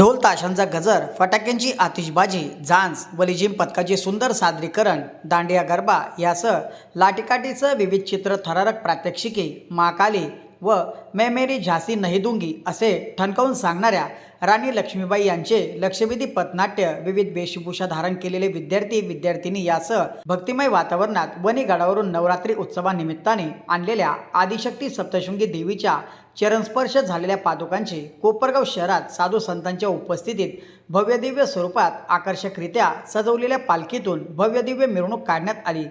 ढोल ताशांचा गजर फटाक्यांची आतिषबाजी झांज व पथकाचे सुंदर सादरीकरण दांडिया गरबा यासह लाटीकाटीचं विविध चित्र थरारक प्रात्यक्षिके महाकाली व मैं मेरी झासी नाही दुंगी असे ठणकावून सांगणाऱ्या राणी लक्ष्मीबाई यांचे लक्षवेधी पथनाट्य विविध वेशभूषा धारण केलेले विद्यार्थी विद्यार्थिनी यासह भक्तिमय वातावरणात वणीगडावरून नवरात्री उत्सवानिमित्ताने आणलेल्या आदिशक्ती सप्तशृंगी देवीच्या चरणस्पर्श झालेल्या पादुकांची कोपरगाव शहरात साधू संतांच्या उपस्थितीत भव्यदिव्य स्वरूपात आकर्षकरित्या सजवलेल्या पालखीतून भव्यदिव्य मिरवणूक काढण्यात आली.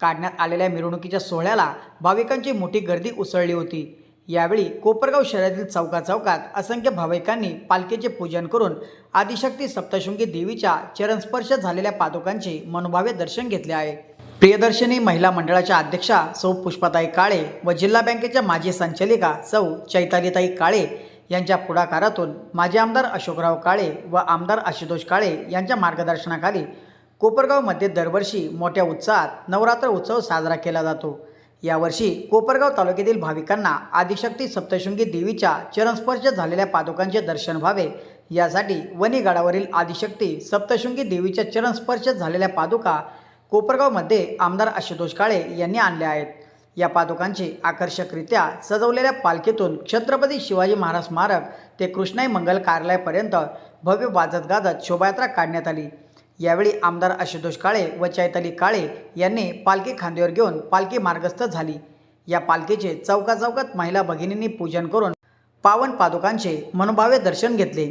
काढण्यात आलेल्या मिरवणुकीच्या सोहळ्याला भाविकांची मोठी गर्दी उसळली होती. यावेळी कोपरगाव शहरातील चौका चौकात असंख्य भाविकांनी पालखीचे पूजन करून आदिशक्ती सप्तशृंगी देवीच्या चरणस्पर्श झालेल्या पादुकांचे मनोभावे दर्शन घेतले आहे. प्रियदर्शनी महिला मंडळाच्या अध्यक्षा सौ पुष्पाताई काळे व जिल्हा बँकेच्या माजी संचालिका सौ चैतालीताई काळे यांच्या पुढाकारातून माजी आमदार अशोकराव काळे व आमदार आशुतोष काळे यांच्या मार्गदर्शनाखाली कोपरगावमध्ये दरवर्षी मोठ्या उत्साहात नवरात्र उत्सव साजरा केला जातो. यावर्षी कोपरगाव तालुक्यातील भाविकांना आदिशक्ती सप्तशृंगी देवीच्या चरणस्पर्श झालेल्या पादुकांचे दर्शन व्हावे. यासाठी वणीगडावरील आदिशक्ती सप्तशृंगी देवीच्या चरणस्पर्श झालेल्या पादुका कोपरगावमध्ये आमदार आशुतोष काळे यांनी आणल्या आहेत. या पादुकांची आकर्षकरित्या सजवलेल्या पालखीतून छत्रपती शिवाजी महाराज स्मारक ते कृष्णाई मंगल कार्यालयापर्यंत भव्य वाजत गाजत शोभायात्रा काढण्यात आली. यावेळी आमदार आशुतोष काळे व चैताली काळे यांनी पालखी खांद्यावर घेऊन पालखी मार्गस्थ झाली. या पालखीचे चौका चौकात महिला भगिनींनी पूजन करून पावन पादुकांचे मनोभावे दर्शन घेतले.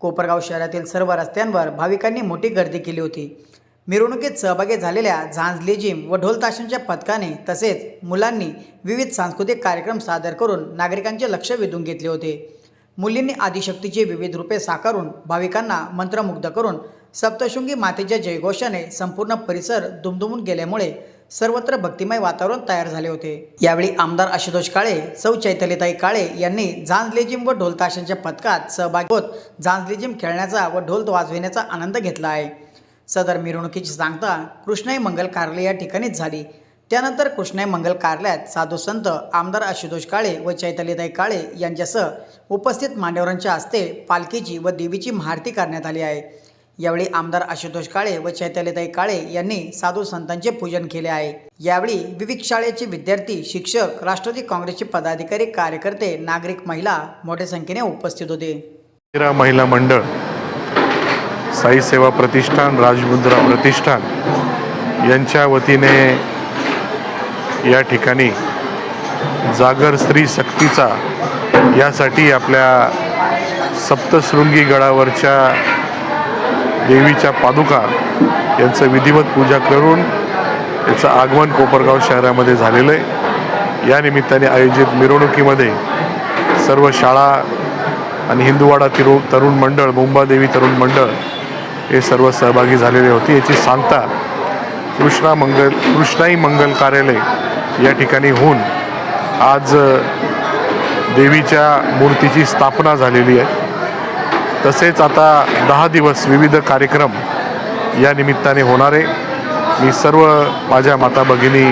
कोपरगाव शहरातील सर्व रस्त्यांवर भाविकांनी मोठी गर्दी केली होती. मिरवणुकीत सहभागी झालेल्या झांज व ढोलताशांच्या पथकाने तसेच मुलांनी विविध सांस्कृतिक कार्यक्रम सादर करून नागरिकांचे लक्ष वेधून घेतले होते. मुलींनी आदिशक्तीची विविध रूपे साकारून भाविकांना मंत्रमुग्ध करून सप्तशृंगी मातेच्या जयघोषाने संपूर्ण परिसर दुमदुमून गेल्यामुळे सर्वत्र भक्तिमय वातावरण तयार झाले होते. यावेळी आमदार आशुतोष काळे सौ चैतलीताई काळे यांनी झांज व ढोलताशांच्या पथकात सहभागी होत जांजलेजिम खेळण्याचा व ढोल वाजविण्याचा आनंद घेतला आहे. सदर मिरवणुकीची सांगता कृष्णाई मंगल कार्यालय या ठिकाणीच झाली. त्यानंतर कृष्णाई मंगल कार्यालयात साधू संत आमदार आशुतोष काळे व चैतलीताई काळे यांच्यासह उपस्थित मान्यवरांच्या हस्ते पालखीची व देवीची महाआरती करण्यात आली आहे. यावेळी आमदार आशुतोष काळे व चैतन्यताई काळे यांनी साधू संतांचे पूजन केले आहे. यावेळी विविध शाळेचे विद्यार्थी शिक्षक राष्ट्रवादी काँग्रेसचे पदाधिकारी कार्यकर्ते नागरिक महिला मोठ्या संख्येने उपस्थित होते. महिला मंडळ साई सेवा प्रतिष्ठान राजमुद्रा प्रतिष्ठान यांच्या वतीने या ठिकाणी जागर स्त्री शक्तीचा यासाठी आपल्या सप्तशृंगी गडावरच्या देवीच्या पादुका यांचं विधिवत पूजा करून याचं आगमन कोपरगाव शहरामध्ये झालेलं आहे. या निमित्ताने आयोजित मिरवणुकीमध्ये सर्व शाळा आणि हिंदूवाडा तिरु तरुण मंडळ मुंबादेवी तरुण मंडळ हे सर्व सहभागी झालेले होते. याची सांगता कृष्णा मंगल कृष्णाई मंगल कार्यालय या ठिकाणी होऊन आज देवीच्या मूर्तीची स्थापना झालेली आहे. तसेच आता दहा दिवस विविध कार्यक्रम या निमित्ताने होणारे. मी सर्व माझ्या माता भगिनी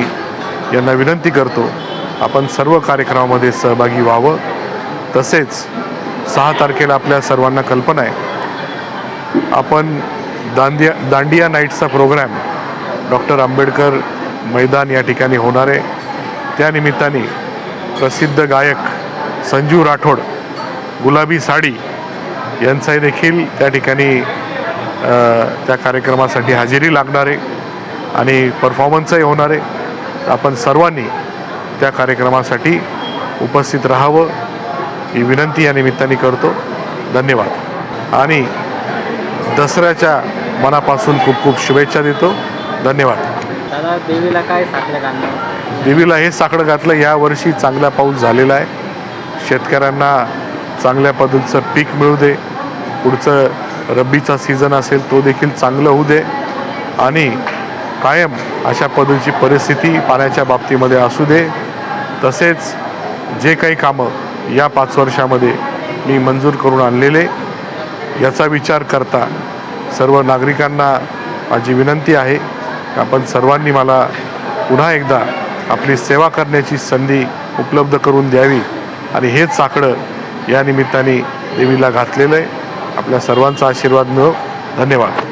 यांना विनंती करतो आपण सर्व कार्यक्रमामध्ये सहभागी व्हावं. तसेच सहा तारखेला आपल्या सर्वांना कल्पना आहे. आपण दांडिया दांडिया नाईटचा प्रोग्रॅम डॉक्टर आंबेडकर मैदान या ठिकाणी होणार आहे. त्यानिमित्ताने प्रसिद्ध गायक संजू राठोड गुलाबी साडी यांचाही देखील त्या ठिकाणी त्या कार्यक्रमासाठी हजेरी लागणार आहे आणि परफॉर्मन्सही होणार आहे आपण सर्वांनी त्या कार्यक्रमासाठी उपस्थित राहावं ही विनंती या निमित्ताने करतो. धन्यवाद. आणि दसऱ्याच्या मनापासून खूप खूप शुभेच्छा देतो. धन्यवाद. दादा देवीला काय घालणं देवीला हे साकडं घातलं यावर्षी चांगला पाऊस झालेला आहे. शेतकऱ्यांना चांगल्या पद्धतीचं पीक मिळू दे. पुढचं रब्बीचा सीझन असेल तो देखील चांगलं होऊ दे. आणि कायम अशा पद्धतीची परिस्थिती पाण्याच्या बाबतीमध्ये असू दे. तसेच जे काही कामं या पाच वर्षामध्ये मी मंजूर करून आणलेले याचा विचार करता सर्व नागरिकांना माझी विनंती आहे आपण सर्वांनी मला पुन्हा एकदा आपली सेवा करण्याची संधी उपलब्ध करून द्यावी. आणि हेच साकडं या निमित्ताने देवीला घातलेलं आहे. आपल्या सर्वांचा आशीर्वाद मिळो. धन्यवाद.